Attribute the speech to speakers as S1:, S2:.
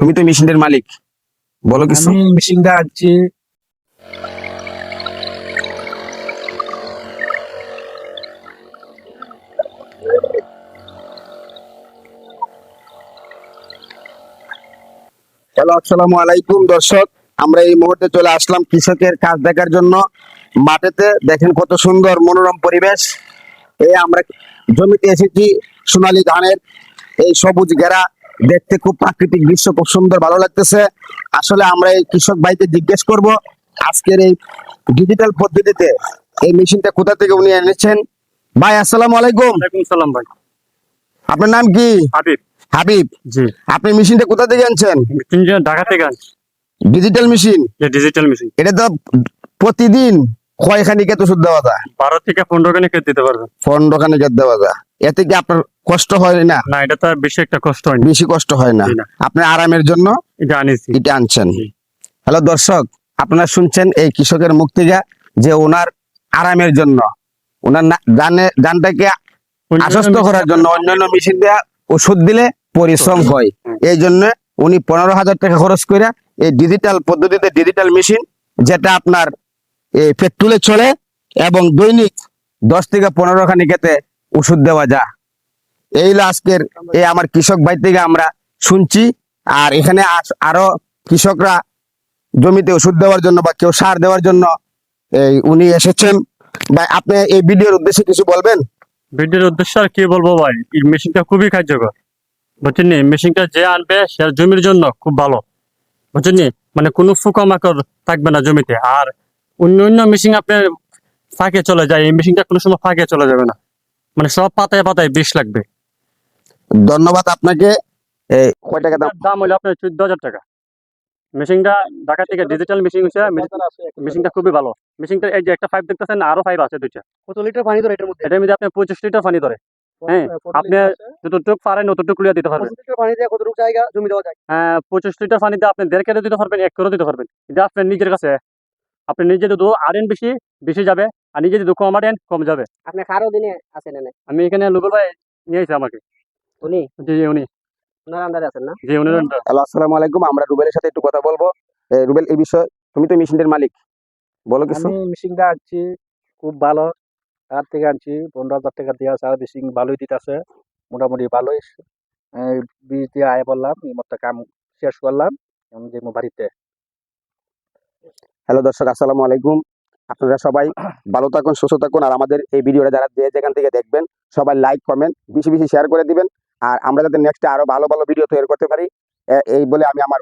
S1: তুমি তো মেশিনের মালিক। বলো কিছু।
S2: আমি মেশিনটা আনছি
S1: হ্যালো আসসালামু আলাইকুম দর্শক। আমরা এই মুহূর্তে চলে আসলাম কৃষকের কাজ দেখার জন্য। মাঠেতে দেখেন কত সুন্দর মনোরম পরিবেশ। এই আমরা জমিতে এসেছি সোনালী ধানের। এই সবুজ ঘেরা দেখতে খুব প্রাকৃতিক দৃশ্য খুব সুন্দর ভালো লাগতেছে। আসলে আমরা এই কৃষক ভাইকে জিজ্ঞেস করব আজকের এই ডিজিটাল পদ্ধতিতে এই মেশিনটা কোথা থেকে উনি এনেছেন? ভাই আসসালামু আলাইকুম।
S3: সালাম ভাই।
S1: আপনার নাম কি?
S3: হাবিব।
S1: হাবিব।
S3: জি।
S1: আপনি মেশিনটা কোথা থেকে আনছেন?
S3: তিনজন ঢাকা থেকে আনছি।
S1: ডিজিটাল মেশিন
S3: ডিজিটাল মেশিন
S1: এটা তো প্রতিদিন কয়খানি কেত ওষুধ দেওয়া যায়?
S3: বারো থেকে পনেরো খানি দিতে পারবেন
S1: পনেরো খানি কেত দেওয়া যায়। এতে কি আপনার কষ্ট হয় না?
S3: না এটা তো বেশি একটা কষ্ট হয়নি
S1: বেশি কষ্ট হয় না। আপনি আরামের জন্য
S3: এটা আনিছি।
S1: এটা আনছেন। হ্যালো দর্শক আপনারা শুনছেন এই কৃষকের মুখ থেকে যে ওনার আরামের জন্য। ওনার না- জানে জানটাকে আশ্বস্ত করার জন্য অন্যান্য মেশিন দেওয়া ওষুধ দিলে পরিশ্রম হয়। এই জন্য উনি পনেরো হাজার টাকা খরচ করে এই ডিজিটাল পদ্ধতিতে ডিজিটাল মেশিন যেটা আপনার এই পেট্রোলে চলে এবং দৈনিক দশ থেকে পনেরো খানি খেতে ওষুধ দেওয়া যা এই আজকের এই আমার কৃষক ভাই থেকে আমরা শুনছি। আর এখানে আরও কৃষকরা জমিতে ওষুধ দেওয়ার জন্য বা কেউ সার দেওয়ার জন্য এই উনি এসেছেন। ভাই, আপনি এই ভিডিওর উদ্দেশ্যে কিছু বলবেন?
S3: ভিডিওর উদ্দেশ্য আর কি বলব ভাই, এই মেশিনটা খুবই কার্যকর। বুঝছেন মেশিনটা যে আনবে সে জমির জন্য খুব ভালো। বুঝছেন মানে কোনো পোকামাকড় থাকবে না জমিতে। আর অন্য অন্য মেশিন আপনার ফাঁকে চলে যায় এই মেশিনটা কোনো সময় ফাঁকে চলে যাবে না। মানে সব পাতায় পাতায় বিষ লাগবে।
S1: ধন্যবাদ আপনাকে। কয় টাকা দাম?
S3: এটার দাম হলো আপনার চোদ্দ হাজার টাকা। মেশিনটা ঢাকা থেকে ডিজিটাল মেশিন হচ্ছে মেশিনটা খুবই ভালো। মেশিনটা এই যে একটা পাইপ দেখতেছেন আরও পাইপ আছে দুইটা।
S2: কত লিটার পানি ধরে এটার মধ্যে?
S3: এটার মধ্যে আপনি পঁচিশ লিটার পানি ধরে। হ্যাঁ, আপনি যতটুকু পারেন দিতে পারবেন।
S2: পঁচিশ লিটার পানি দিয়ে কতটুকু জায়গা জমি
S3: হ্যাঁ পঁচিশ লিটার পানিতে আপনি দেড় কেটে দিতে পারবেন এক করে দিতে পারবেন। এটা আপনার নিজের কাছে। আপনি নিজে যদি আড়েন বেশি বেশি যাবে আর নিজে যদি কম আড়েন কম যাবে।
S2: আপনি কারও দিনে আছেন এনে?
S3: আমি এখানে লুগল ভাই নিয়ে এসে আমাকে।
S2: উনি?
S3: জি জি, উনি।
S2: ওনার আন্দারে আছেন না?
S3: জি উনি
S1: হ্যালো আসসালামু আলাইকুম। আমরা রুবেলের সাথে একটু কথা বলব। রুবেল এই বিষয়ে তুমি তো মেশিনের মালিক। বলো কিছু।
S2: আমি মেশিনটা আনছি খুব ভালো। তার থেকে আনছি পনেরো হাজার টাকা দিয়ে সারা মেশিন ভালোই দিতেছে। মোটামুটি ভালোই। বীজ দিয়ে আয় বললাম এই মতো কাম শেষ করলাম। আমি যে বাড়িতে।
S1: হ্যালো দর্শক, আসসালামু আলাইকুম। আপনারা সবাই ভালো থাকুন, সুস্থ থাকুন, আর আমাদের এই ভিডিওটা যারা যেখান থেকে দেখবেন, সবাই লাইক কমেন্ট বেশি বেশি শেয়ার করে দিবেন। আর আমরা যাতে নেক্সটে আরও ভালো ভালো ভিডিও তৈরি করতে পারি এই বলে আমি আমার